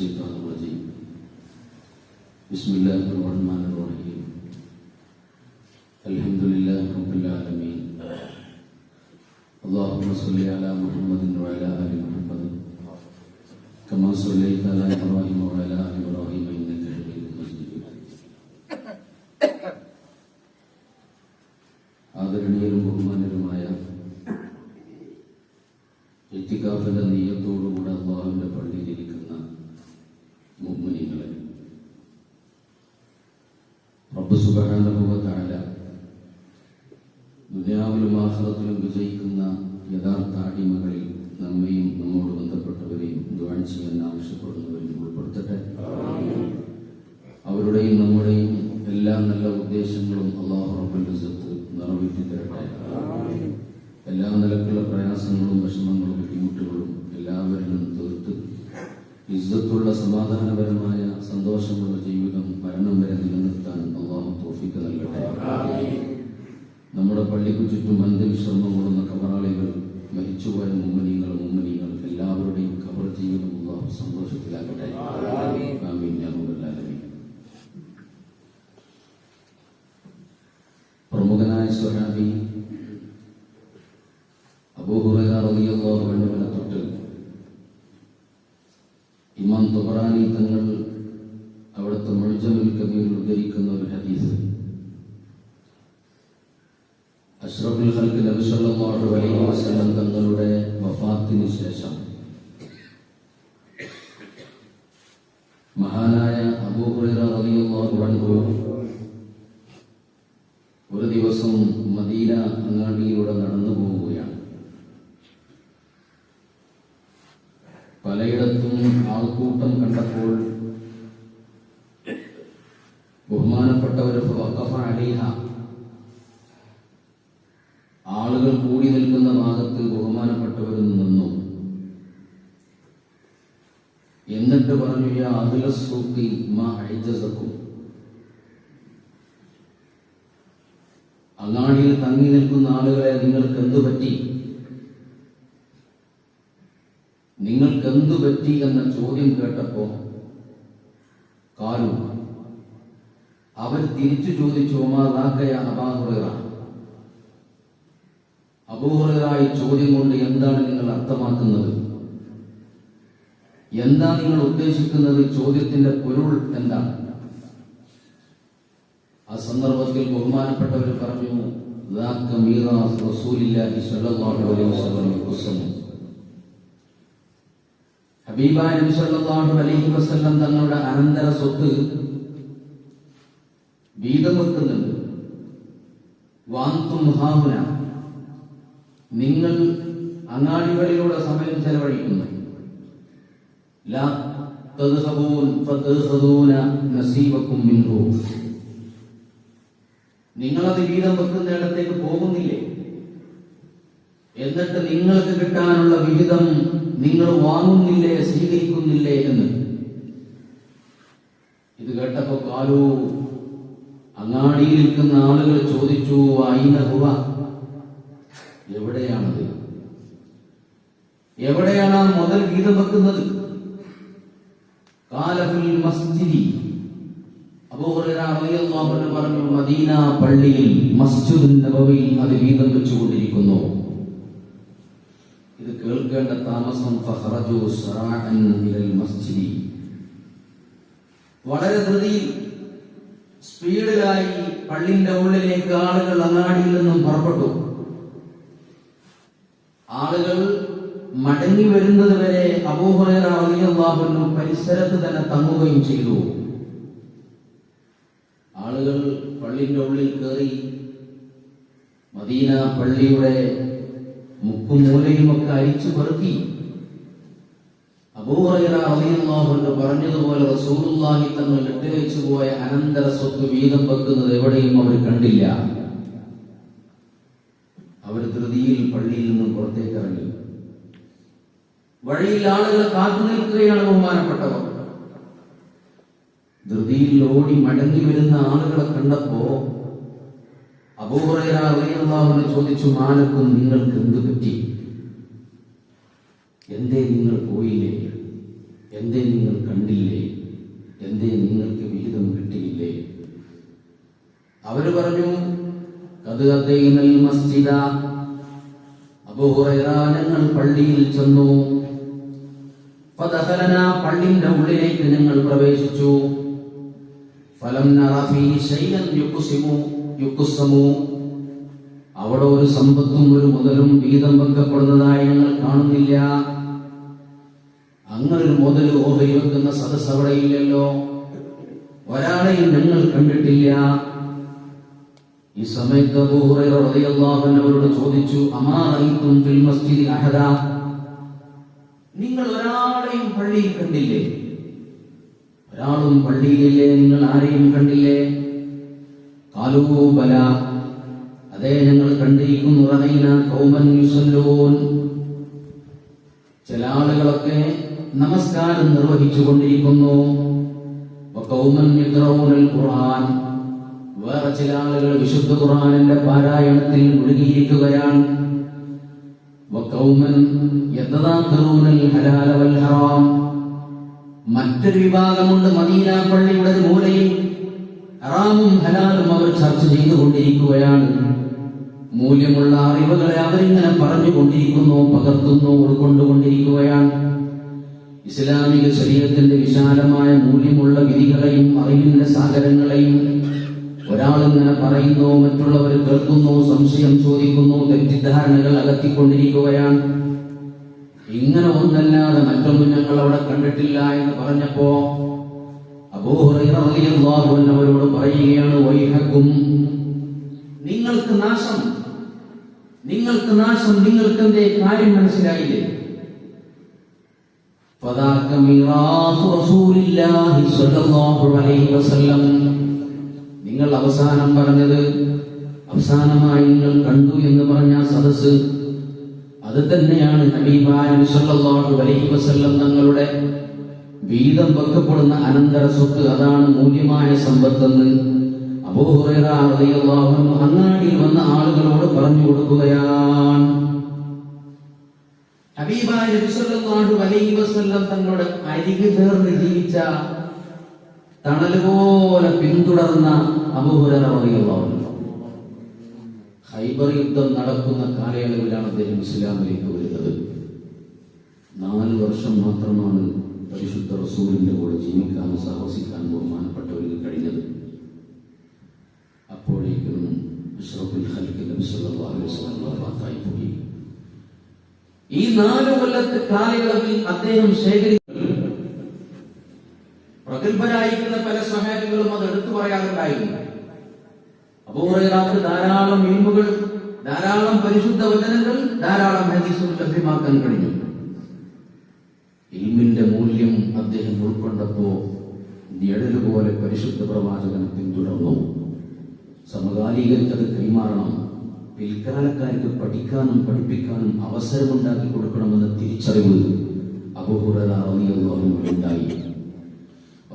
الشيطان الرجيم بسم الله الرحمن الرحيم الحمد لله رب العالمين اللهم صل على محمد وعلى ال محمد كما صليت على ابراهيم وعلى ال ابراهيم Allah Subhanahu ആലമീൻ. പ്രമുഖനായ സ്വഹാബി അബൂഹുറൈറ റളിയല്ലാഹു അൻഹുവിനെ തൊട്ട് ഇമാം തുബറാനി തങ്ങൾ അവിടുത്തെ മുഴുജമുൽ കബീറിൽ ഉദ്ധരിക്കുന്ന ഒരു ഹദീസ് അഷ്റഫുൽ ഖൽക്ക് നബി സല്ലല്ലാഹു അലൈഹി വസല്ലം തങ്ങളുടെ വഫാത്തിന് ശേഷം മഹാനായ അബൂഹുറൈറ റളിയല്ലാഹു അൻഹു ഒരു ദിവസം മദീന അങ്ങാടിയിലൂടെ നടന്നു പോവുകയാണ് പലയിടത്തും ആൾക്കൂട്ടം കണ്ടപ്പോൾ ബഹുമാനപ്പെട്ടവർ വഖഫ അലൈഹ ആളുകൾ കൂടി നിൽക്കുന്ന ഭാഗത്ത് ബഹുമാനപ്പെട്ടവർ നിന്നു എന്നിട്ട് പറഞ്ഞു യാ അഖില സൂഖി മാ അയ്ജസക്കും അങ്ങാടിയിൽ തങ്ങി നിൽക്കുന്ന ആളുകളെ നിങ്ങൾക്ക് എന്തു പറ്റി നിങ്ങൾക്ക് എന്തു പറ്റി എന്ന ചോദ്യം കേട്ടപ്പോ കാലു അവർ തിരിച്ചു ചോദിച്ചു ഒമാതാക്കയ അബാഹുറ അബൂഹുറായി ചോദ്യം കൊണ്ട് എന്താണ് നിങ്ങൾ അർത്ഥമാക്കുന്നത്? എന്താ നിങ്ങൾ ഉദ്ദേശിക്കുന്നത്? ചോദ്യത്തിന്റെ പൊരുൾ എന്താണ് ആ സന്ദർഭത്തിൽ ബഹുമാനപ്പെട്ടവർ പറഞ്ഞു ഹബീബായ അലൈഹി വസ്ലം തങ്ങളുടെ അനന്തര സ്വത്ത് വീതം വെക്കുന്നുണ്ട്. വാങ്തും ഹാഹുന നിങ്ങൾ അങ്ങാടികളിലൂടെ സമയം ചെലവഴിക്കുന്നു. നിങ്ങളത് വീതം വെക്കുന്നിടത്തേക്ക് പോകുന്നില്ലേ? എന്നിട്ട് നിങ്ങൾക്ക് കിട്ടാനുള്ള വിഹിതം നിങ്ങൾ വാങ്ങുന്നില്ലേ സ്വീകരിക്കുന്നില്ലേ എന്ന്. ഇത് കേട്ടപ്പോ കാലു അങ്ങാടിയിൽ നിൽക്കുന്ന ആളുകൾ ചോദിച്ചു ആയിന ഹുവ? എവിടെയാണത്? എവിടെയാണ് ആ മുതൽ ഗീത വെക്കുന്നത്? കാലഫിൽ മസ്ജിദി. പറഞ്ഞു മദീന പള്ളിയിൽ മസ്ജിദുൻ നബവിയിൽ അത് വീതം വെച്ചുകൊണ്ടിരിക്കുന്നു. ഇത് കേൾക്കേണ്ട താമസം മസ്ജിദി. വളരെ ധൃതിയിൽ സ്പീഡിലായി പള്ളിന്റെ ഉള്ളിലേക്ക് ആളുകൾ അങ്ങാടിയിൽ നിന്നും പുറപ്പെട്ടു. ആളുകൾ മടങ്ങി വരുന്നത് വരെ അബൂഹുറൈറ പരിസരത്ത് തന്നെ തങ്ങുകയും ചെയ്തു. ആളുകൾ പള്ളിന്റെ ഉള്ളിൽ കയറി മദീന പള്ളിയുടെ മുക്കും മൂലയും ഒക്കെ അരിച്ചു പെറുക്കി പറഞ്ഞതുപോലെ റസൂലുള്ളാഹി തങ്ങൾ ഇട്ടുവെച്ചു പോയ അനന്തര സ്വത്ത് വീതം വെക്കുന്നത് എവിടെയും അവർ കണ്ടില്ല. അവർ ധൃതിയിൽ പള്ളിയിൽ നിന്നും പുറത്തേക്ക് ഇറങ്ങി. വഴിയിൽ ആളുകൾ കാത്തു നിൽക്കുകയാണ് ബഹുമാനപ്പെട്ടവർ. ധൃതിയിൽ ഓടി മടങ്ങി വരുന്ന ആളുകളെ കണ്ടപ്പോ അബൂഹുറൈറിയാഹുവിനെ ചോദിച്ചു മാനക്കും നിങ്ങൾക്ക് എന്ത് പറ്റി? എന്തേ നിങ്ങൾ പോയില്ലേ? എന്തേ നിങ്ങൾ കണ്ടില്ലേ? എന്തേ നിങ്ങൾക്ക് വിഹിതം കിട്ടിയില്ലേ? അവർ പറഞ്ഞു ഞങ്ങൾ പള്ളിയിൽ ചെന്നു. പള്ളിന്റെ ഉള്ളിലേക്ക് ഞങ്ങൾ പ്രവേശിച്ചു. അവിടെ ഒരു സമ്പത്തും ഒരു മുതലും വീതം വെക്കപ്പെടുന്നതായി ഞങ്ങൾ കാണുന്നില്ല. അങ്ങനൊരു മുതൽ ഓഹരി വെക്കുന്ന സദസ് അവിടെ ഇല്ലല്ലോ. ഒരാളെയും ഞങ്ങൾ കണ്ടിട്ടില്ല. ഈ സമയത്ത് അവരോട് ചോദിച്ചു അമാ റഅയ്തും ഫിൽ മസ്ജിദി അഹദ? നിങ്ങൾ ഒരാളെയും പള്ളിയിൽ കണ്ടില്ലേ? ഒരാളും പള്ളിയിലില്ലേ? നിങ്ങൾ ആരെയും കണ്ടില്ലേ? കാലൂ ബല. അതേ ഞങ്ങൾ കണ്ടിരിക്കുന്നു റഅയ്ന ഖൗമൻ യുസല്ലൂൻ. ചില ആളുകളൊക്കെ നമസ്കാരം നിർവഹിച്ചു കൊണ്ടിരിക്കുന്നു യഖറഊനൽ ഖുർആൻ. വേറെ ചില ആളുകൾ വിശുദ്ധ ഖുർആനിന്റെ പാരായണത്തിൽ മുഴുകിയിരിക്കുകയാണ്. മറ്റൊരു വിഭാഗമുണ്ട് മദീന പള്ളിയുടെ മൂലയിൽ. ഹറാമും ഹലാലും അവർ ചർച്ച ചെയ്തുകൊണ്ടിരിക്കുകയാണ്. മൂല്യമുള്ള അറിവുകളെ അവരിങ്ങനെ പറഞ്ഞുകൊണ്ടിരിക്കുന്നു പകർത്തുന്നു ഉൾക്കൊണ്ടുകൊണ്ടിരിക്കുകയാണ്. ഇസ്ലാമിക ശരീരത്തിന്റെ വിശാലമായ മൂല്യമുള്ള വിധികളെയും അറിവിന്റെ സാഗരങ്ങളെയും ഒരാളിങ്ങനെ പറയുന്നു മറ്റുള്ളവർ കേൾക്കുന്നു സംശയം ചോദിക്കുന്നു തെറ്റിദ്ധാരണകൾ അകത്തിക്കൊണ്ടിരിക്കുകയാണ് ഇങ്ങനെ ഒന്നല്ലാതെ മറ്റൊന്നും ഞങ്ങൾ അവിടെ കണ്ടിട്ടില്ല എന്ന് പറഞ്ഞപ്പോ അബൂ ഹുറൈറ റളിയല്ലാഹു അൻഹു അവരോട് പറയുകയാണ് വൈഹക്കും നിങ്ങൾക്ക് നാശം നിങ്ങൾക്ക് നാശം നിങ്ങൾക്ക് എന്തേ കാര്യം മനസ്സിലായില്ലേ فذاك ميراث رسول الله صلى الله عليه وسلم നിങ്ങൾ അവസാനം പറഞ്ഞത് അവസാനമായി നിങ്ങൾ കണ്ടു എന്ന് പറഞ്ഞ സദസ് അത് തന്നെയാണ് അലൈഹി വസല്ലം തങ്ങളുടെ വീതം വെക്കപ്പെടുന്ന അനന്തര സ്വത്ത്. അതാണ് മൂല്യമായ സമ്പത്തെന്ന് എന്ന് അങ്ങാടി വന്ന ആളുകളോട് പറഞ്ഞു കൊടുക്കുകയാണ്. അലൈഹി വസല്ലം തങ്ങളുടെ അരികു ചേർന്ന് ജീവിച്ച തണൽ പോലെ പിന്തുടർന്ന അബൂ ഹൈബർ യുദ്ധം നടക്കുന്ന കാലയളവിലാണ് അദ്ദേഹം ഇസ്ലാമിലേക്ക് വരുന്നത്. നാല് വർഷം മാത്രമാണ് പരിശുദ്ധ റസൂലിന്റെ കൂടെ ജീവിക്കാനും സാഹസിക്കാനും ബഹുമാനപ്പെട്ടവർക്ക് കഴിഞ്ഞത്. അപ്പോഴേക്കും സല്ലല്ലാഹു അലൈഹി വസല്ലം ഈ നാല് കൊല്ലത്തെ കാലയളവിൽ അദ്ദേഹം ശേഖരിച്ച പ്രഗത്ഭരായിരിക്കുന്ന പല സഹായങ്ങളും അത് എടുത്തു പറയാറുണ്ടായിരുന്നു അബൂഹുറൈറാക്ക് ധാരാളം മീമ്പുകൾ ധാരാളം പരിശുദ്ധ വചനങ്ങൾ ധാരാളം ഹദീസുകൾ ലഭ്യമാക്കാൻ കഴിഞ്ഞു. ഇൽമിന്റെ മൂല്യം അദ്ദേഹം ഉൾക്കൊണ്ടപ്പോ നിഴൽ പോലെ പരിശുദ്ധ പ്രവാചകനെ പിന്തുടർന്നു. സമകാലികർക്ക് കൈമാറണം. പിൽക്കാലക്കാർക്ക് പഠിക്കാനും പഠിപ്പിക്കാനും അവസരമുണ്ടാക്കി കൊടുക്കണമെന്ന തിരിച്ചറിവ് അബൂഹുറ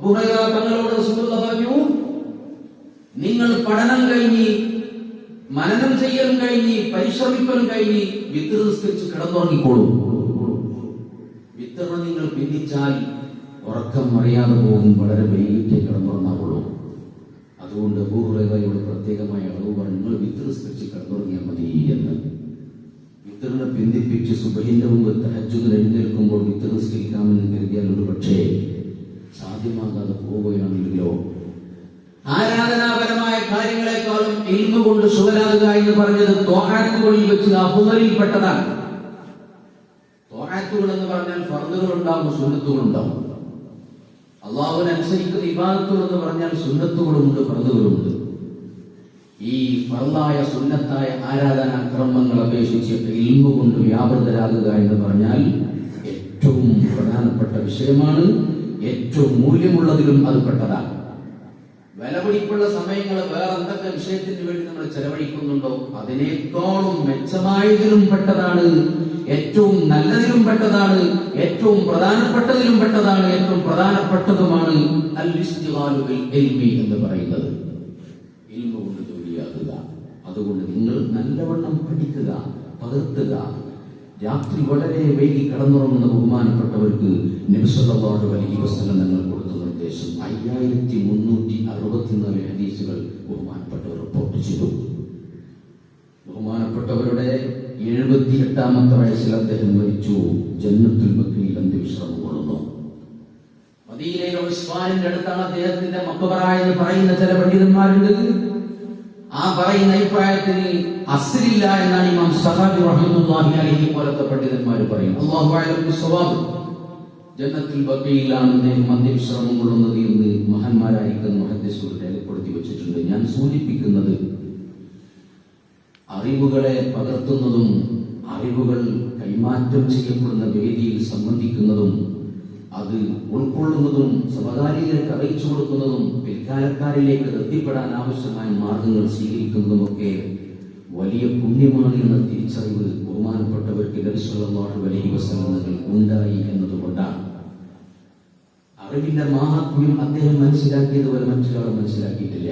തങ്ങളോട് പറഞ്ഞു നിങ്ങൾ പഠനം കഴിഞ്ഞ് മനനം ചെയ്യലും കഴിഞ്ഞ് പരിശ്രമിക്കലും കഴിഞ്ഞ് വിത്ത് നിസ്കരിച്ച് കിടന്നുറങ്ങിക്കോളൂ. വിത്തറ നിങ്ങൾ പിന്നിച്ചാൽ ഉറക്കം അറിയാതെ പോകും വളരെ വൈകിട്ടേ കിടന്നുറങ്ങാവുള്ളൂ. അതുകൊണ്ട് അബൂഹുറയോട് പ്രത്യേകമായ അളവ് പറഞ്ഞു നിങ്ങൾ വിത്ത് നിസ്കരിച്ച് കിടന്നുറങ്ങിയാൽ മതി എന്ന്. വിത്തറിനെ പിന്തിപ്പിച്ച് സുബഹിന്റെ മുമ്പ് തഹജ്ജുകൾ എഴുന്നേൽക്കുമ്പോൾ വിത്ത് നിസ്കരിക്കാമെന്ന് കരുതിയാൽ ഒരു പക്ഷേ സാധ്യമാകാതെ പോവുകയാണെങ്കിലോ? ആരാധനാപരമായ കാര്യങ്ങളെക്കാളും ഇൽമ കൊണ്ട് സുഖരാകുക എന്ന് പറഞ്ഞത് തോഹാത്തുകളിൽ വെച്ച് അബുദലിൽപ്പെട്ടതാണ് തോഹാത്തുകൾ എന്ന് പറഞ്ഞാൽ ഫർദുകൾ ഉണ്ടാവും സുന്നത്തുകൾ ഉണ്ടാവും അള്ളാഹുവിനെ അനുസരിക്കുന്ന ഇബാദത്തുകൾ എന്ന് പറഞ്ഞാൽ സുന്നത്തുകളുമുണ്ട് ഫർദുകളുമുണ്ട് ഈ ഫർദായ സുന്നത്തായ ആരാധനാ ക്രമങ്ങൾ അപേക്ഷിച്ച് ഇൽമ കൊണ്ട് വ്യാപൃതരാകുക എന്ന് പറഞ്ഞാൽ ഏറ്റവും പ്രധാനപ്പെട്ട വിഷയമാണ് ഏറ്റവും മൂല്യമുള്ളതിലും അത് പെട്ടതാണ്. വിലപിടിപ്പുള്ള സമയങ്ങൾ വേറെ എന്തൊക്കെ വിഷയത്തിന് വേണ്ടി നമ്മൾ ചെലവഴിക്കുന്നുണ്ടോ അതിനേക്കാളും മെച്ചമായതിലും പെട്ടതാണ് ഏറ്റവും നല്ലതിലും പെട്ടതാണ് ഏറ്റവും പ്രധാനപ്പെട്ടതിലും പെട്ടതാണ് ഏറ്റവും പ്രധാനപ്പെട്ടതുമാണ് അൽ എന്ന് പറയുന്നത്. ഇൽമ കൊണ്ട് അതുകൊണ്ട് നിങ്ങൾ നല്ലവണ്ണം പഠിക്കുക പകർത്തുക. രാത്രി വളരെ വൈകി കടന്നുറങ്ങുന്ന ബഹുമാനപ്പെട്ടവർക്ക് നബിസല്ലാഹു അലൈഹി വസല്ലം നിങ്ങൾ കൊടുത്ത നിർദ്ദേശം അയ്യായിരത്തി മുന്നൂറ്റി അറുപത്തിനാല് ഹദീസുകൾ ബഹുമാനപ്പെട്ടവർ റിപ്പോർട്ട് ചെയ്തു. ബഹുമാനപ്പെട്ടവരുടെ എഴുപത്തി എട്ടാമത്തെ വയസ്സിൽ അദ്ദേഹം മരിച്ചു. ജന്മത്തിൽ ബക്രിയിൽ അന്ത്യവിശ്രമം കൊള്ളുന്നു. മദീനയിലെ ഉസ്മാനിന്റെ അടുത്താണ് അദ്ദേഹത്തിന്റെ മക്കബറ എന്ന് പറയുന്ന ചില പണ്ഡിതന്മാരുണ്ട്. ആ പറയുന്ന അഭിപ്രായത്തിന് അസ്രില്ല എന്നാണ് ഇമാം സഹാബി റഹ്മുല്ലാഹി പോലത്തെ പണ്ഡിതന്മാർ പറയും അല്ലാഹു സ്വഭാവം ജന്നത്തുൽ ബക്കയിലാണ് അദ്ദേഹം അന്ത്യവിശ്രമം കൊള്ളുന്നത് എന്ന് മഹാന്മാരായിരിക്കുന്ന മുഹദ്ദിസുകൾ രേഖപ്പെടുത്തി വെച്ചിട്ടുണ്ട്. ഞാൻ സൂചിപ്പിക്കുന്നത് അറിവുകളെ പകർത്തുന്നതും അറിവുകൾ കൈമാറ്റം ചെയ്യപ്പെടുന്ന വേദിയിൽ സംബന്ധിക്കുന്നതും അത് ഉൾക്കൊള്ളുന്നതും സമകാലികർക്ക് അറിയിച്ചു കൊടുക്കുന്നതും പിൽക്കാലക്കാരിലേക്ക് എത്തിപ്പെടാൻ ആവശ്യമായ മാർഗങ്ങൾ സ്വീകരിക്കുന്നതുമൊക്കെ വലിയ പുണ്യമാണ് എന്ന തിരിച്ചറിവ് ബഹുമാനപ്പെട്ടവർക്ക് നബിസ്വല്ലാഹു വലിയ വസല്ലമകൾ ഉണ്ടായി എന്നതുകൊണ്ടാണ്. അറിവിന്റെ മാഹാത്മ്യം അദ്ദേഹം മനസ്സിലാക്കിയതുപോലെ മറ്റൊരാൾ മനസ്സിലാക്കിയിട്ടില്ല.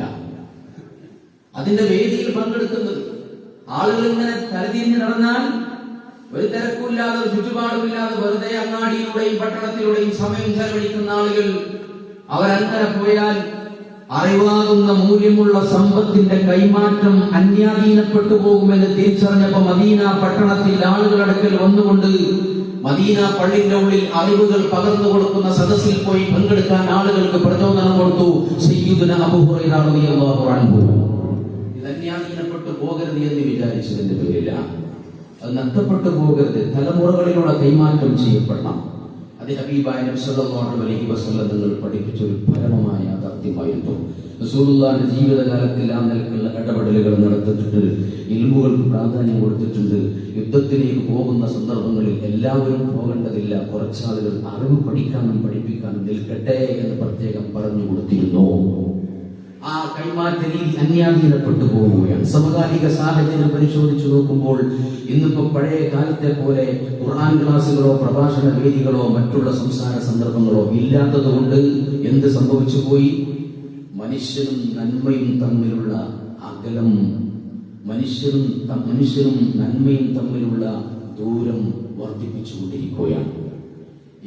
അതിന്റെ വേദിയിൽ പങ്കെടുക്കുന്നത് ആളുകൾ ഇങ്ങനെ തലതിരിഞ്ഞ് നടന്നാൽ ഒരു തിരക്കുമില്ലാതെ ഒരു ചുറ്റുപാടുമില്ലാതെ വെറുതെ അങ്ങാടിയിലൂടെയും പട്ടണത്തിലൂടെയും സമയം ചെലവഴിക്കുന്ന ആളുകൾ അവരങ്ങനെ പോയാൽ അറിവാകുന്ന മൂല്യമുള്ള സമ്പത്തിന്റെ കൈമാറ്റം അന്യാധീനപ്പെട്ടു പോകുമെന്ന് തിരിച്ചറിഞ്ഞപ്പോ മദീന പട്ടണത്തിൽ ആളുകളടക്കൽ വന്നുകൊണ്ട് മദീന പള്ളിന്റെ ഉള്ളിൽ അറിവുകൾ പകർന്നു കൊടുക്കുന്ന സദസ്സിൽ പോയി പങ്കെടുക്കാൻ ആളുകൾക്ക് പ്രചോദനം കൊടുത്തു. സയ്യിദുന അബൂ ഹുറൈറ റളിയല്ലാഹു അൻഹു. ഇത് അന്യാധീനപ്പെട്ടു പോകരുത് എന്ന് വിചാരിച്ചതിന്റെ പേരില്ല അത് നഷ്ടപ്പെട്ടു പോകരുത്. തലമുറകളിലൂടെ കൈമാറ്റം ചെയ്യപ്പെടണം. അത് ഹബീബായ നബി അലൈഹി വസല്ലം നിങ്ങൾ പഠിപ്പിച്ച ഒരു പരമമായ യാഥാർത്ഥ്യമായിരുന്നു. റസൂലുള്ളാഹിന്റെ ജീവിതകാലത്തിൽ ആ നിലക്കുള്ള ഇടപെടലുകൾ നടത്തിയിട്ടുണ്ട് ഇൽമുകൾക്ക് പ്രാധാന്യം കൊടുത്തിട്ടുണ്ട്. യുദ്ധത്തിലേക്ക് പോകുന്ന സന്ദർഭങ്ങളിൽ എല്ലാവരും പോകേണ്ടതില്ല. കുറച്ചാളുകൾ അറിവ് പഠിക്കാനും പഠിപ്പിക്കാനും നിൽക്കട്ടെ എന്ന് പ്രത്യേകം പറഞ്ഞു കൊടുത്തിരുന്നു. ആ കൈമാറ്റ രീതി അന്യാധീനപ്പെട്ടു പോവുകയാണ്. സമകാലിക സാഹചര്യം പരിശോധിച്ചു നോക്കുമ്പോൾ ഇന്നിപ്പോ പഴയ കാലത്തെ പോലെ ഖുർആൻ ക്ലാസുകളോ പ്രഭാഷണ വേദികളോ മറ്റുള്ള സംസാര സന്ദർഭങ്ങളോ ഇല്ലാത്തതുകൊണ്ട് എന്ത് സംഭവിച്ചു പോയി? മനുഷ്യനും നന്മയും തമ്മിലുള്ള അകലം മനുഷ്യരും മനുഷ്യരും നന്മയും തമ്മിലുള്ള ദൂരം വർദ്ധിപ്പിച്ചുകൊണ്ടിരിക്കുകയാണ്.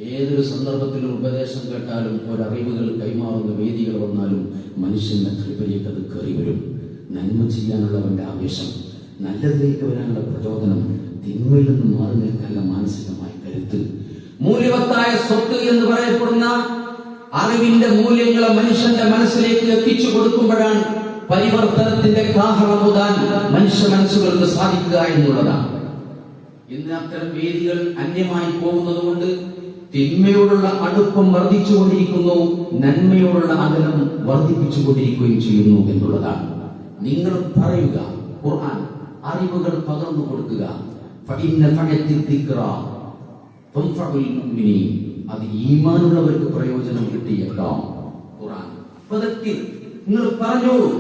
ഏതൊരു സന്ദർഭത്തിലും ഉപദേശം കേട്ടാലും ഒരറിവുകൾ കൈമാറുന്ന വേദികൾ വന്നാലും മനുഷ്യന്റെ കൃപയിലേക്ക് അത് കയറി വരും. നന്മ ചെയ്യാനുള്ളവന്റെ ആവേശം നല്ലതിലേക്ക് വരാനുള്ള പ്രചോദനം തിന്മയിൽ നിന്ന് മാറി നിൽക്കാനുള്ള മാനസികമായ കരുത്ത്. മൂല്യവത്തായ സ്വത്ത് എന്ന് പറയപ്പെടുന്ന അറിവിന്റെ മൂല്യങ്ങളെ മനുഷ്യന്റെ മനസ്സിലേക്ക് എത്തിച്ചു കൊടുക്കുമ്പോഴാണ് പരിവർത്തനത്തിന്റെ കാഹളമുതാൻ മനുഷ്യ മനസ്സുകൾക്ക് സാധിക്കുക എന്നുള്ളതാണ്. ഇന്ന് അത്തരം വേദികൾ അന്യമായി പോകുന്നത് കൊണ്ട് തിന്മയോടുള്ള അടുപ്പം വർദ്ധിച്ചുകൊണ്ടിരിക്കുന്നു നന്മയോടുള്ള അകലം വർദ്ധിപ്പിച്ചുകൊണ്ടിരിക്കുകയും ചെയ്യുന്നു എന്നുള്ളതാണ്. നിങ്ങൾ പറയുക ഖുർആൻ അറിവുകൾ പകർന്നു കൊടുക്കുക. അത് ഈമാനുള്ളവർക്ക് പ്രയോജനം കിട്ടിയേക്കാം. ഖുർആൻ നിങ്ങൾ പറഞ്ഞോളൂ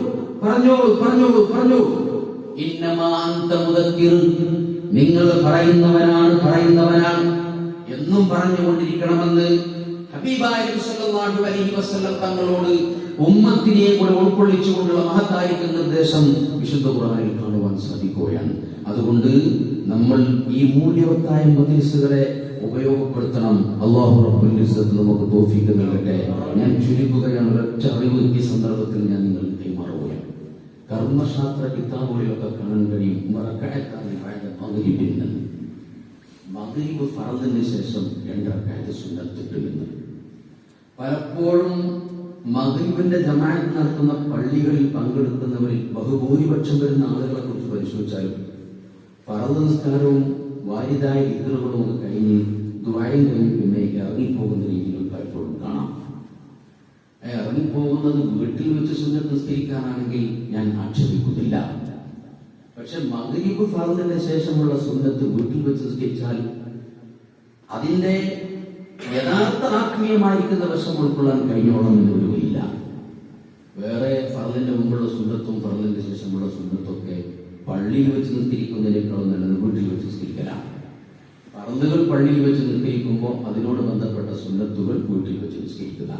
പറഞ്ഞോളൂ പറഞ്ഞോളൂ പറഞ്ഞോളൂ നിങ്ങൾ പറയുന്നവനാണ് പറയുന്നവനാണ്. എന്നും പറഞ്ഞുകൊണ്ടിരിക്കണമെന്ന് തങ്ങളോട് ഉമ്മത്തിനെ കൂടെ ഉൾക്കൊള്ളിച്ചുകൊണ്ടുള്ള മഹത്തായിരിക്കുന്ന നിർദ്ദേശം വിശുദ്ധ ഖുർആനിൽ കാണുവാൻ സാധിക്കുകയാണ്. അതുകൊണ്ട് നമ്മൾ ഈ മൂല്യവത്തായ മദ്രസുകളെ ഉപയോഗപ്പെടുത്തണം. അള്ളാഹു നമുക്ക് തോഫിക്ക് നൽകട്ടെ. ഞാൻ ചുരുക്കുകയാണ് ഒരൊറ്റ അറിവ് ഈ സന്ദർഭത്തിൽ ഞാൻ നിങ്ങൾക്ക് കൈമാറുകയാണ്. കർമ്മശാസ്ത്ര കിതാബുകളിലൊക്കെ കാണാൻ കഴിയും. മറക്കടക്കാതെ നിന്ന് മകരിബ് ഫറദിന് ശേഷം രണ്ടരക്കായത് സുന്നത്ത് എന്ന് പലപ്പോഴും മകരീബിന്റെ ജമാഅത്ത് നടത്തുന്ന പള്ളികളിൽ പങ്കെടുക്കുന്നവരിൽ ബഹുഭൂരിപക്ഷം വരുന്ന ആളുകളെ കുറിച്ച് പരിശോധിച്ചാലും ഫറദ് നിസ്കാരവും വാരിതായ ഇതറുകളും ഒക്കെ കഴിഞ്ഞ് ദ്വായം കഴിഞ്ഞ് പിന്നെ ഇറങ്ങിപ്പോകുന്ന രീതിയിൽ പലപ്പോഴും കാണാം. ഇറങ്ങിപ്പോകുന്നത് വീട്ടിൽ വെച്ച് സുന്നത്ത് നിസ്കരിക്കാനാണെങ്കിൽ ഞാൻ ആക്ഷേപിക്കുന്നില്ല. പക്ഷെ മകരിബ് ഫറദിന് ശേഷമുള്ള സുന്നത്ത് വീട്ടിൽ വെച്ച് നിസ്കരിച്ചാൽ അതിന്റെ യഥാർത്ഥ ആത്മീയമായിരിക്കുന്ന വശം ഉൾക്കൊള്ളാൻ കഴിഞ്ഞോളം എന്ന് വേറെ ഫറലിന്റെ മുമ്പുള്ള സുന്നത്തും ഫറലിന്റെ ശേഷമുള്ള സുന്നത്തൊക്കെ പള്ളിയിൽ വെച്ച് നിസ്കരിക്കുന്നതിനേക്കാളും നല്ലത് വീട്ടിൽ വെച്ച് നിസ്കരിക്കലാണ്. പറന്നുകൾ പള്ളിയിൽ വെച്ച് നിസ്കരിക്കുമ്പോൾ അതിനോട് ബന്ധപ്പെട്ട സുന്നത്തുകൾ വീട്ടിൽ വെച്ച് നിസ്കരിക്കുക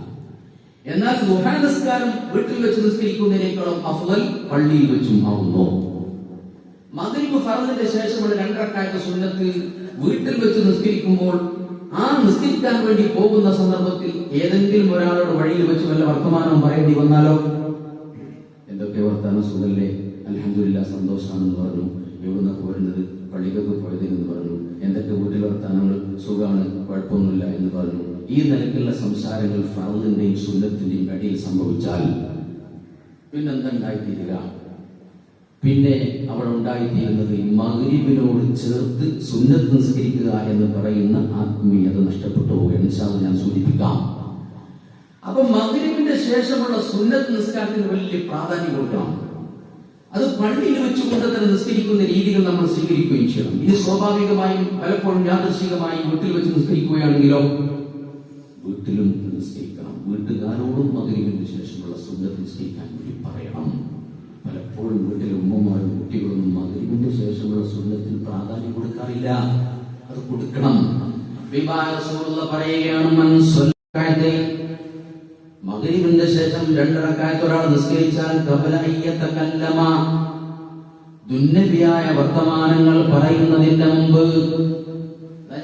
എന്നാൽ നിസ്കാരം വീട്ടിൽ വെച്ച് നിസ്കരിക്കുന്നതിനേക്കാളും അഫ്ദൽ പള്ളിയിൽ വെച്ചും ആവുന്നു. മകരിബ് ഫറദിന്റെ ശേഷമുള്ള രണ്ടരക്കാലത്തെ സുന്നത്ത് വീട്ടിൽ വെച്ച് നിസ്കരിക്കുമ്പോൾ ആ നിസ്കരിക്കാൻ വേണ്ടി പോകുന്ന സന്ദർഭത്തിൽ ഏതെങ്കിലും ഒരാളുടെ വഴിയിൽ വെച്ച് വല്ല വർത്തമാനം പറയേണ്ടി വന്നാലോ? എന്തൊക്കെ വർത്താനം സുഖല്ലേ അലഹമില്ല സന്തോഷമാണെന്ന് പറഞ്ഞു. എവിടുന്നൊക്കെ വരുന്നത്? പള്ളിക്കൊക്കെ പോയതെന്ന് പറഞ്ഞു. എന്തൊക്കെ വീട്ടിൽ വർത്താനങ്ങൾ? സുഖമാണ് കുഴപ്പമൊന്നുമില്ല എന്ന് പറഞ്ഞു. ഈ നിലക്കുള്ള സംസാരങ്ങൾ ഫറദിന്റെയും സുന്നത്തിന്റെയും ഇടയിൽ സംഭവിച്ചാൽ പിന്നെന്തുണ്ടായിത്തീരുക? പിന്നെ അവൾ ഉണ്ടായിത്തീരുന്നത് മകരിബിനോട് ചേർത്ത് സുന്നത്ത് നിസ്കരിക്കുക എന്ന് പറയുന്ന ആത്മീയത നഷ്ടപ്പെട്ടു പോവുകയാണ് ഞാൻ സൂചിപ്പിക്കാം. അപ്പൊ മകരിബിന്റെ ശേഷമുള്ള സുന്നത്ത് നിസ്കാരത്തിന് വലിയ പ്രാധാന്യം കൊടുക്കണം. അത് പള്ളിയിൽ വെച്ചുകൊണ്ട് തന്നെ നിസ്കരിക്കുന്ന രീതികൾ നമ്മൾ സ്വീകരിക്കുകയും ചെയ്യണം. ഇത് സ്വാഭാവികമായും പലപ്പോഴും യാദൃശികമായും വീട്ടിൽ വെച്ച് നിസ്കരിക്കുകയാണെങ്കിലോ വീട്ടിലും നിസ്കരിക്കണം. വീട്ടുകാരോടും മകരീബിന്റെ ശേഷമുള്ള സുന്നത്ത് നിസ്കരിക്കാൻ വേണ്ടി പറയണം. പലപ്പോഴും വീട്ടിലെ ഉമ്മമാരും കുട്ടികളും മകരിവിന്റെ ശേഷമുള്ള സുന്നത്തിന് പ്രാധാന്യം കൊടുക്കാറില്ല. അത് കൊടുക്കണം. പറയുകയാണ് മകരിബിന്റെ ശേഷം രണ്ടരക്കായത്ത് ഒരാൾ നിസ്കരിച്ചാൽ കബല അയ്യത്തക്കല്ലമ ദുന്നബിയായ വർത്തമാനങ്ങൾ പറയുന്നതിന്റെ മുമ്പ്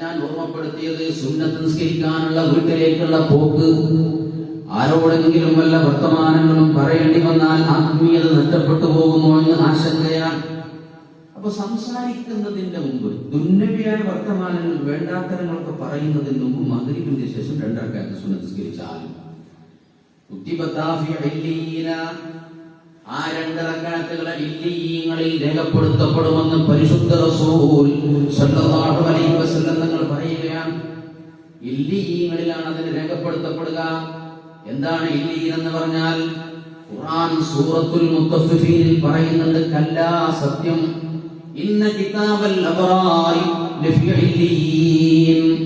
ഞാൻ ഓർമ്മപ്പെടുത്തിയത് സുന്നത്ത് നിസ്കരിക്കാനുള്ള വീട്ടിലേക്കുള്ള പോക്ക്. ആരോടെങ്കിലും വല്ല വർത്തമാനങ്ങളും പറയേണ്ടി വന്നാൽ ആത്മീയത നഷ്ടപ്പെട്ടു പോകുമോ എന്ന് ആശങ്കയാണ്. അപ്പൊ സംസാരിക്കുന്നതിന്റെ മുമ്പ് ദുന്നവിയായ വർത്തമാനങ്ങൾ വേണ്ടാത്തരങ്ങളൊക്കെ പറയുന്നതിന് മുമ്പ് മകരിബിന്റെ ശേഷം കുത്തിബത്താഫി ഇല്ലീന. ആ രണ്ടറക്കാറ്റുകളെ രേഖപ്പെടുത്തപ്പെടുമെന്ന് പരിശുദ്ധ റസൂൽ തങ്ങൾ പറയുകയാണ്. അതിന് രേഖപ്പെടുത്തപ്പെടുക. എന്താണ് ഇല്ലീൻ എന്ന് പറഞ്ഞാൽ ഖുർആൻ സൂറത്തുൽ മുത്തഫിഫീനിൽ പറയുന്നുണ്ട് കല്ലാ സത്യം ഇന്ന കിതാബൽ അബ്റാരി ലഫി ഇല്ലീൻ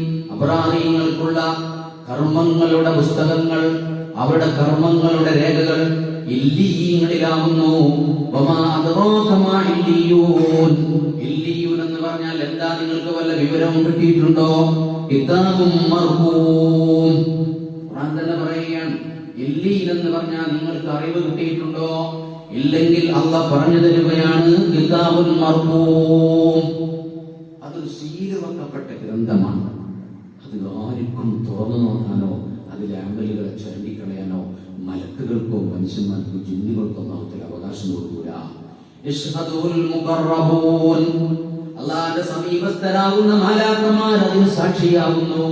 കർമ്മങ്ങളുടെ പുസ്തകങ്ങൾ അവരുടെ കർമ്മങ്ങളുടെ രേഖകൾ. ഇല്ലിയൂൻ. എന്ന് പറഞ്ഞാൽ എന്താ? നിങ്ങൾക്ക് വല്ല വിവരവും കിട്ടിയിട്ടുണ്ടോ? കിതാബും തന്നെ പറയുകയാണ് ഇല്ലീൻ എന്ന് പറഞ്ഞാൽ നിങ്ങൾക്ക് അറിവ് കിട്ടിയിട്ടുണ്ടോ? ഇല്ലെങ്കിൽ അല്ല പറഞ്ഞു തരുകയാണ് അത് സീൽ വെക്കപ്പെട്ട ഗ്രന്ഥമാണ്. അത് ആർക്കും തുറന്നു നോക്കാനോ അതിലെ അമലുകളെ ചരണ്ടിക്കളയാനോ മലക്കുകൾക്കോ മനുഷ്യന്മാർക്കോ ജിന്നുകൾക്കോ നാമത്തിൽ അവകാശം കൊടുക്കൂല. അള്ളാന്റെ സമീപസ്ഥരാകുന്ന മാലാക്കന്മാർ അതിന് സാക്ഷിയാകുന്നു.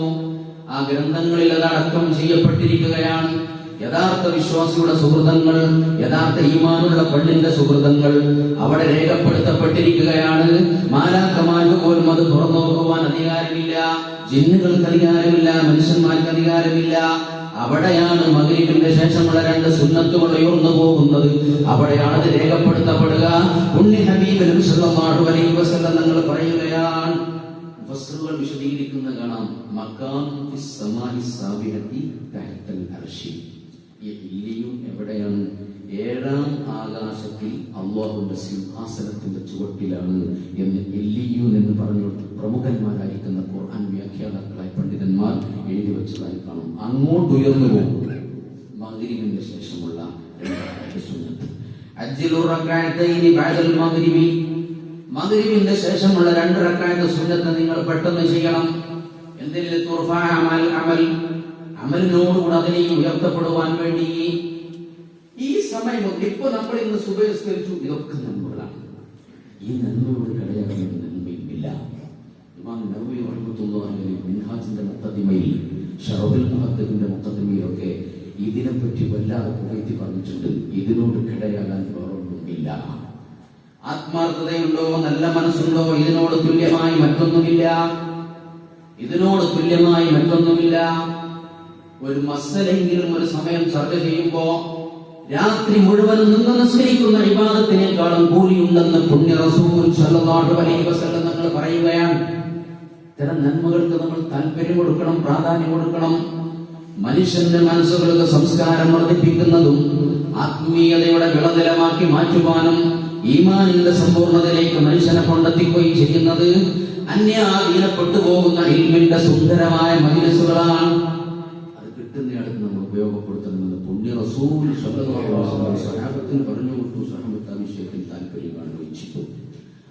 ആ ഗ്രന്ഥങ്ങളിൽ അതടക്കം ചെയ്യപ്പെട്ടിരിക്കുകയാണ്. യഥാർത്ഥ വിശ്വാസിയുടെ സുഹൃതങ്ങൾ യഥാർത്ഥ ഈമാനുള്ള പെണ്ണിന്റെ സുഹൃതങ്ങൾ അവിടെ രേഖപ്പെടുത്തപ്പെട്ടിരിക്കുകയാണ്. മാലാക്കമാർക്ക് പോലും അത് തുറന്നു നോക്കുവാൻ അധികാരമില്ല. ജിന്നുകൾക്ക് അധികാരമില്ല മനുഷ്യന്മാർക്ക് അധികാരമില്ല. അവിടെയാണ് മകരീപിന്റെ ശേഷമുള്ള രണ്ട് സുന്നത്തുകൾ ഉയർന്നു പോകുന്നത്. അവിടെയാണ് അത് രേഖപ്പെടുത്തപ്പെടുക. ഉണ്ണി ഹബീബ് തങ്ങൾ പറയുകയാണ് വിശദീകരിക്കുന്ന കാണാം. മക്കാം ഇല്ലിയും എവിടെയാണ്? ഏഴാം ആകാശത്തിൽ അള്ളാഹുന്റെ സിംഹാസനത്തിന്റെ ചുവട്ടിലാണ് എന്ന് എല്ലിയൂൻ എന്ന് പറഞ്ഞു പ്രമുഖന്മാരായിരിക്കുന്ന ഖുർആൻ വ്യാഖ്യാതാക്കളായ പണ്ഡിതന്മാർ എഴുതി വെച്ചതായി കാണും. അങ്ങോട്ട് ഉയർന്നു പോകും മഗ്രിബിന്റെ ശേഷമുള്ള മകരിവിന്റെ ശേഷമുള്ള രണ്ട് റക്കായത്തെ സുന്നത്ത് നിങ്ങൾ പെട്ടെന്ന് ചെയ്യണം. എന്തെങ്കിലും അമലിനോടുകൂടെ അതിനെയും ഉയർത്തപ്പെടുവാൻ വേണ്ടി ഈ സമയം ഇപ്പൊ നമ്മൾ ഇന്ന് സുപരിസ്കരിച്ചു ഇതൊക്കെ നന്മകളാണ് ഈ നന്മയോട് കളയാൻ നന്മയുമില്ല ഇമാം നബി റഹ്മത്തുള്ളാഹി മിൻഹാജിന്റെ മുഖദ്ദിമയിൽ ഷറഫുൽ മുഹദ്ദിന്റെ മുഖദ്ദിമയിലൊക്കെ ഇതിനെപ്പറ്റി വല്ലാതെ പുകഴ്ത്തി പറഞ്ഞിട്ടുണ്ട്. ഇതിനോട് കിടയാകാൻ വേറൊന്നുമില്ല. ആത്മാർത്ഥതയുണ്ടോ? നല്ല മനസ്സുണ്ടോ? ഇതിനോട് തുല്യമായി മറ്റൊന്നുമില്ല. ഇതിനോട് തുല്യമായി മറ്റൊന്നുമില്ല. ഒരു മസലെങ്കിലും ഒരു സമയം ചർച്ച ചെയ്യുമ്പോ രാത്രി മുഴുവൻ നിന്ന് നിസ്കരിക്കുന്ന വിവാദത്തിനേക്കാളും കൂലിയുണ്ടെന്ന് പുണ്യ റസൂൽ അലൈഹി വസല്ലം പറയുകയാണ്. ഇത്തരം നന്മകൾക്ക് നമ്മൾ താല്പര്യം കൊടുക്കണം പ്രാധാന്യം കൊടുക്കണം. മനുഷ്യന്റെ മനസ്സുകൾക്ക് സംസ്കാരം വർദ്ധിപ്പിക്കുന്നതും ആത്മീയതയുടെ വിളനിലമാക്കി മാറ്റുവാനും ഈമാനിന്റെ സമ്പൂർണതയിലേക്ക് മനുഷ്യനെ കൊണ്ടെത്തിക്കുകയും ചെയ്യുന്നത് അന്യാധീനപ്പെട്ടു പോകുന്ന ഇൽമിന്റെ സുന്ദരമായ മജിലിസുകളാണ് അത് കിട്ടുന്നയാൾക്ക് നമ്മൾ ഉപയോഗപ്പെടുത്തണമെന്ന് പുണ്യ റസൂൽ സഹാബത്തിന് പറഞ്ഞു കൊടുത്തു സഹാബത്ത് ആ വിഷയത്തിൽ താല്പര്യം കാണിച്ചു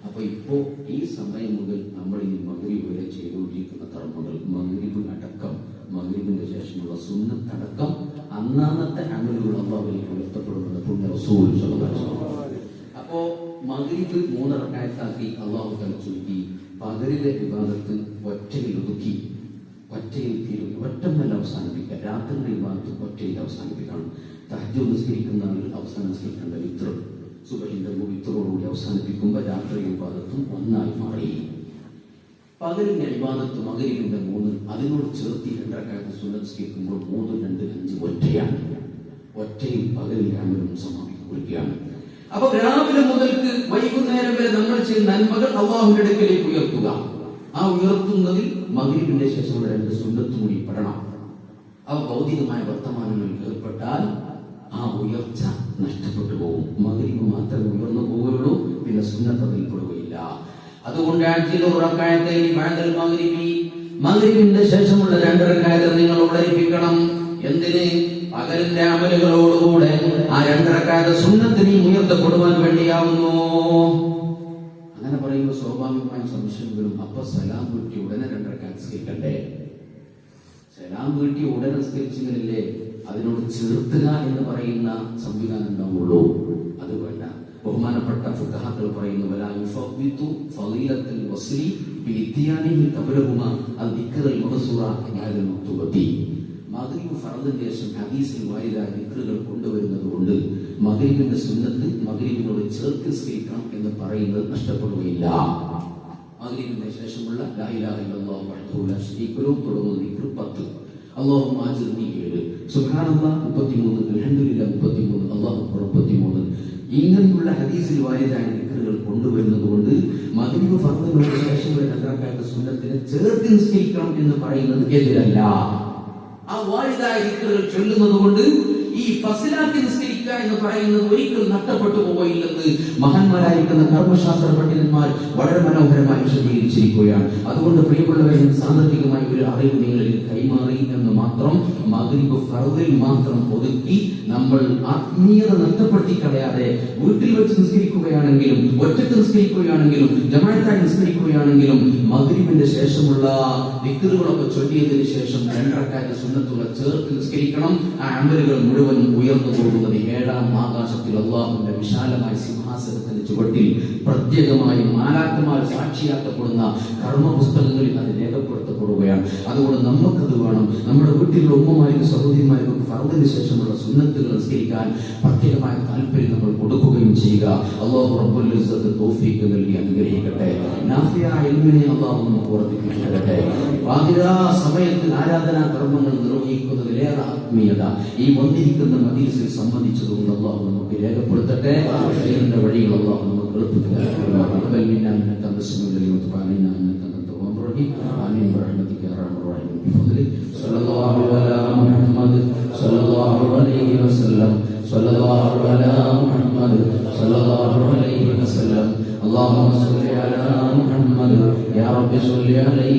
അപ്പൊ ഇപ്പോ ഈ സമയം മുതൽ നമ്മൾ ഈ മകരിബ് വരെ ചെയ്തുകൊണ്ടിരിക്കുന്ന കർമ്മങ്ങൾ മകരിബ് അടക്കം മകരിബിന്റെ ശേഷമുള്ള സുന്നത്തടക്കം അന്നാമത്തെ അമലുകൾ അള്ളാഹുലേക്ക് ഉയർത്തപ്പെടുന്നത് പുണ്യ റസൂൽ. അപ്പോ മകരിബ് മൂന്നറക്കായത്താക്കി അള്ളാഹു തല ചുരുക്കി പകരിലെ വിവാദത്ത് ഒറ്റയിൽ ഒതുക്കി ഒറ്റയിൽ തീരും ഒറ്റമല്ല അവസാനിപ്പിക്കുക രാത്രിയുടെ വിവാദത്ത് ഒറ്റയിൽ അവസാനിപ്പിക്കണം തഹജു നിസ്കരിക്കുന്ന ഒരു അവസാനം നിസ്കരിക്കേണ്ട വിത്ര സുബഹിന്റെ വിത്രോടുകൂടി അവസാനിപ്പിക്കുമ്പോൾ രാത്രി വിവാദത്തും ഒന്നായി മാറി. പകലിന്റെ അഭിവാദത്തും മകരിവിന്റെ മൂന്ന് അതിനോട് ചേർത്തി രണ്ടരക്കാലത്ത് സുനസ്കരിക്കുമ്പോൾ മൂന്ന് രണ്ട് അഞ്ച് ഒറ്റയാണ്. ഒറ്റയും പകലിൽ രാമനും സമാപിക്കുകയാണ് അപ്പൊ രാവിലെ മുതൽക്ക് വൈകുന്നേരം വരെ നമ്മൾ ചെയ്യുന്ന നന്മകൾ അള്ളാഹുവിന്റെ അടുക്കലേക്ക് ഉയർത്തുക. ആ ഉയർത്തുന്നതിൽ മകരിവിന്റെ ശേഷമുള്ള രണ്ട് സുന്നത്തും കൂടി പെടണം. അവ ഭൗതികമായ വർത്തമാനങ്ങളിൽ ഏർപ്പെട്ടാൽ ആ ഉയർച്ച നഷ്ടപ്പെട്ടു പോകും. മകരിവ് മാത്രമേ ഉയർന്നു പോവുകയുള്ളൂ പിന്നെ സുന്നത്തതിൽ പെടുകയില്ല അതുകൊണ്ട് ആഴ്ചയിൽ ഉറക്കായത്തെ മകരിവി മകരിവിന്റെ ശേഷമുള്ള രണ്ടരക്കായത്തെ നിങ്ങൾ ഉള്ളരിപ്പിക്കണം എന്തിന്? പകലിന്റെ അമലുകളോടുകൂടെ ആ രണ്ടരക്കായത്തെ സുന്നത്തിന് ഉയർത്തപ്പെടുവാൻ വേണ്ടിയാവുന്നു. അങ്ങനെ പറയുമ്പോൾ സ്വാഭാവികമായ സംശയം വരും. അപ്പൊ സലാം കുറ്റി ഉടനെ രണ്ടരക്കാൻ സ്കരിക്കണ്ടേ സലാം വീട്ടി ഉടനെ നിസ്കരിച്ചെങ്കിലല്ലേ അതിനോട് ചേർത്തുക എന്ന് പറയുന്ന സംവിധാനം ഉണ്ടാവുള്ളൂ. അത് വേണ്ട ബഹുമാനപ്പെട്ട ഫുഖഹാക്കൾ പറയുന്നു കൊണ്ടുവരുന്നത് കൊണ്ട് സുന്നത്ത് മഗ്രിബിനോട് ചേർത്ത് എന്ന് പറയുന്നത് നഷ്ടപ്പെടുകയില്ല. മഗ്രിബിന്റെ ശേഷമുള്ള തുടങ്ങുന്ന ദിക്ർ 10 അല്ലാഹുമ്മ ഏഴ് 7 സുബ്ഹാനല്ലാഹ് 33 മുപ്പത്തിമൂന്ന് 33 അല്ലാഹു 33 ഇങ്ങനെയുള്ള ഹദീസിൽ വാരിതായ ദിക്കറുകൾ കൊണ്ടുവരുന്നത് കൊണ്ട് മഗ്രിബ് ഫർദിനോട് ശേഷമുള്ള രണ്ടാമത്തെ സുന്നത്തിനെ ചേർത്ത് നിസ്കരിക്കണം എന്ന് പറയുന്നത് എതിരല്ല. ആ വാരിതായ ദിക്കറുകൾ ചൊല്ലുന്നത് കൊണ്ട് ഈ ഫസിലാക്കി നിസ്കരിക്കുക എന്ന് പറയുന്നത് ഒരിക്കലും നഷ്ടപ്പെട്ടു പോയില്ലെന്ന് മഹാന്മാരായിരിക്കുന്ന കർമ്മശാസ്ത്ര പണ്ഡിതന്മാർ വളരെ മനോഹരമായി വിശദീകരിച്ചിരിക്കുകയാണ്. അതുകൊണ്ട് പ്രിയമുള്ളവരെ ഞാൻ ഒരു അറിവ് നിങ്ങളിൽ കൈമാറി എന്ന് മാത്രം മകരിപ്പ് ഫർദിൽ മാത്രം ഒതുക്കി നമ്മൾ ആത്മീയത നഷ്ടപ്പെടുത്തി കളയാതെ വീട്ടിൽ വെച്ച് നിസ്കരിക്കുകയാണെങ്കിലും ഒറ്റയ്ക്ക് നിസ്കരിക്കുകയാണെങ്കിലും ജമാഅത്തായി നിസ്കരിക്കുകയാണെങ്കിലും മഗ്രിബിന്റെ ശേഷമുള്ള വിക്കറുകളൊക്കെ ചൊല്ലിയതിനു ശേഷം രണ്ടരക്കാറ്റ് സുന്നത്തുള്ള ചേർത്ത് നിസ്കരിക്കണം. ആ അമലുകൾ മുഴുവൻ ഉയർന്നു പോകുന്നത് ഏഴാം ആകാശത്തിൽ അള്ളാഹുവിന്റെ വിശാലമായ സിംഹാസനത്തിന്റെ ചുവട്ടിൽ പ്രത്യേകമായി മാലാക്കന്മാർ സാക്ഷിയാക്കപ്പെടുന്ന കർമ്മ പുസ്തകങ്ങളിൽ അത് രേഖപ്പെടുത്തപ്പെടുകയാണ്. അതുകൊണ്ട് നമുക്കത് വേണം. നമ്മുടെ വീട്ടിലുള്ള ഉമ്മമാരും സഹോദരിമാരും ഫർദിന് ശേഷമുള്ള സുന്നത്തുകൾ നിസ്കരിക്കാൻ പ്രത്യേകമായ താല്പര്യം നമ്മൾ കൊടുക്കുകയും ചെയ്യുക. അള്ളാഹു റബ്ബുൽ നൽകി അനുഗ്രഹിക്കട്ടെ. സമയത്തിൽ സമയത്ത് ആരാധനാ കർമ്മങ്ങൾ നിർവഹിക്കുന്നതിലേറെ ആത്മീയത. ഈ വന്നിരിക്കുന്ന എന്ന മദീസിൽ സംബന്ധിച്ചതുകൊണ്ട് അള്ളാഹു നമുക്ക് രേഖപ്പെടുത്തട്ടെ. ഇതിന്റെ വഴികൾ അള്ളാഹു നമുക്ക് اللهم صل على محمد يا رب صل عليه